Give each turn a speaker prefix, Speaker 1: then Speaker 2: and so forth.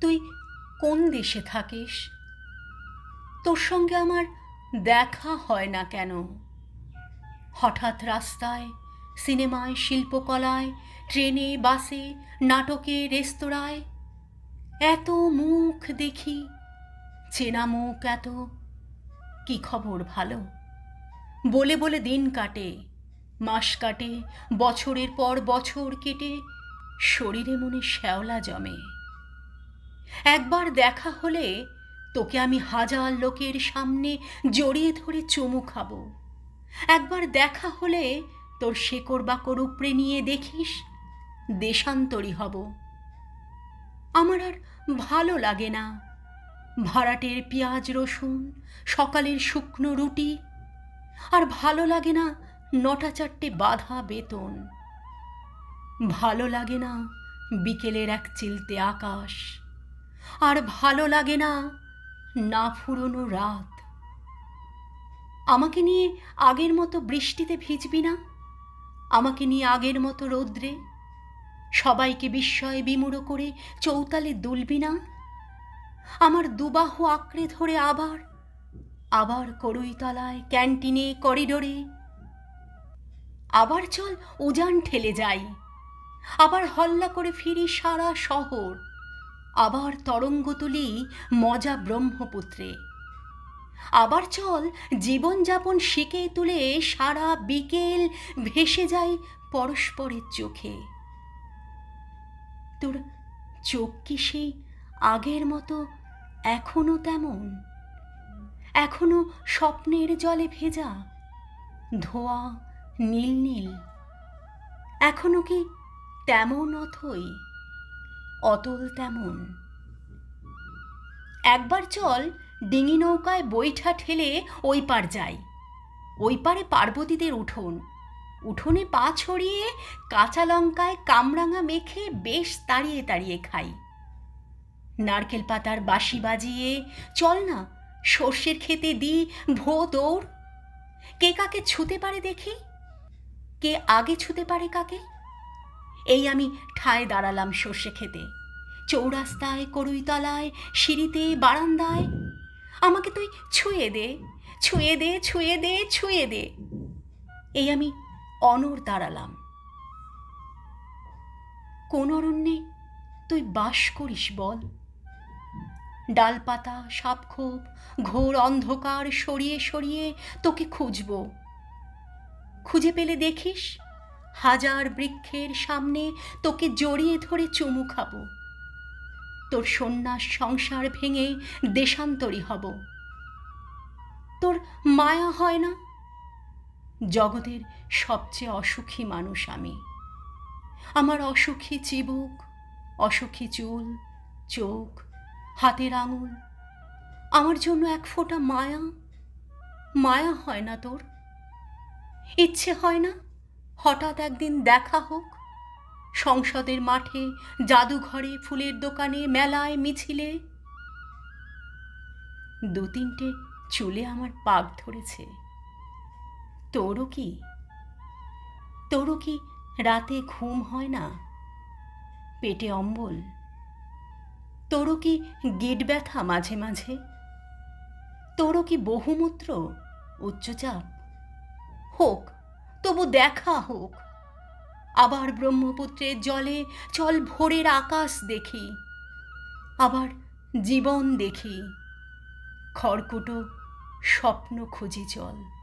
Speaker 1: তুই কোন দেশে থাকিস? তোর সঙ্গে আমার দেখা হয় না কেন? হঠাৎ রাস্তায়, সিনেমায়, শিল্পকলায়, ট্রেনে, বাসে, নাটকে, রেস্তোরাঁয় এত মুখ দেখি, চেনা মুখ এত, কি খবর ভালো? বলে বলে দিন কাটে, মাস কাটে, বছরের পর বছর কেটে, শরীরে মনে শ্যাওলা জমে। একবার দেখা হলে তোকে আমি হাজার লোকের সামনে জড়িয়ে ধরে চুমু খাব। একবার দেখা হলে তোর শেকড় বাকড় উপড়ে নিয়ে দেখিস, দেশান্তরী হব। আমার আর ভালো লাগে না। ভাড়াটের পেঁয়াজ রসুন, সকালের শুকনো রুটি, আর ভালো লাগে না নটা চারটে বাধা বেতন। ভালো লাগে না বিকেলের এক চিলতে আকাশ। আর ভালো লাগে না। না ফুরোনো রাত। আমাকে নিয়ে আগের মতো বৃষ্টিতে ভিজবি না? আমাকে নিয়ে আগের মতো রৌদ্রে? সবাইকে বিস্ময়ে বিমূঢ় করে চৌতালে দুলবি না? আমার দুবাহ আঁকড়ে ধরে আবার আবার করুইতলায় ক্যান্টিনে, করিডোরে। আবার চল উজান ঠেলে যাই। আবার হল্লা করে ফিরি সারা শহর। আবার তরঙ্গ তুলি মজা ব্রহ্মপুত্রে। আবার চল জীবনযাপন শিখে তুলে সারা বিকেল ভেসে যাই পরস্পরের চোখে। তোর চোখ কি সেই আগের মতো এখনও তেমন? এখনও স্বপ্নের জলে ভেজা ধোয়া নীল নীল? এখনও কি তেমন অথই? অতল তেমন। একবার চল ডিঙি নৌকায় বৈঠা ঠেলে ওই পার যাই। ওই পারে পার্বতীদের উঠোন। উঠোনে পা ছড়িয়ে কাঁচা লঙ্কায় কামরাঙা মেখে বেশ তাড়িয়ে তাড়িয়ে খাই। নারকেল পাতার বাঁশি বাজিয়ে, চল না, সর্ষের খেতে দি ভো দৌড়। কে কাকে ছুতে পারে দেখি? কে আগে ছুতে পারে কাকে? এই আমি ঠায় দাঁড়ালাম সর্ষে খেতে চৌরাস্তায় করুইতলায় সিঁড়িতে, বারান্দায়। আমাকে তুই ছুঁয়ে দে ছুঁয়ে দে ছুঁয়ে দে ছুঁয়ে দে। এই আমি অনর দাঁড়ালাম। কোন অরণ্যে তুই বাস করিস বল। ডালপাতা, সাপখোপ, ঘোর অন্ধকার সরিয়ে সরিয়ে তোকে খুঁজব। খুঁজে পেলে দেখিস হাজার বৃক্ষের সামনে তোকে জড়িয়ে ধরে চুমু খাব। তোর সন্ন্যাস সংসার ভেঙে দেশান্তরী হব। তোর মায়া হয় না? জগতের সবচেয়ে অসুখী মানুষ আমি। আমার অসুখী চিবুক, অসুখী চুল, চোখ, হাতের আঙুল। আমার জন্য এক ফোঁটা মায়া? মায়া হয় না তোর? ইচ্ছে হয় না? হঠাৎ একদিন দেখা হোক। সংসদের মাঠে জাদুঘরে ফুলের দোকানে মেলায় মিছিলে। দু তিনটে চুলে আমার পাক ধরেছে। তোরও কি? তোরও কি রাতে ঘুম হয় না? পেটে অম্বল। তোরও কি গিট ব্যথা মাঝে মাঝে? তোরও কি বহুমূত্র? উচ্চচাপ? হোক তবু দেখা হোক। আবার ব্রহ্মপুত্রের জলে চল ভোরের আকাশ দেখি, আবার জীবন দেখি। খড়কুটো স্বপ্ন খুঁজি চল।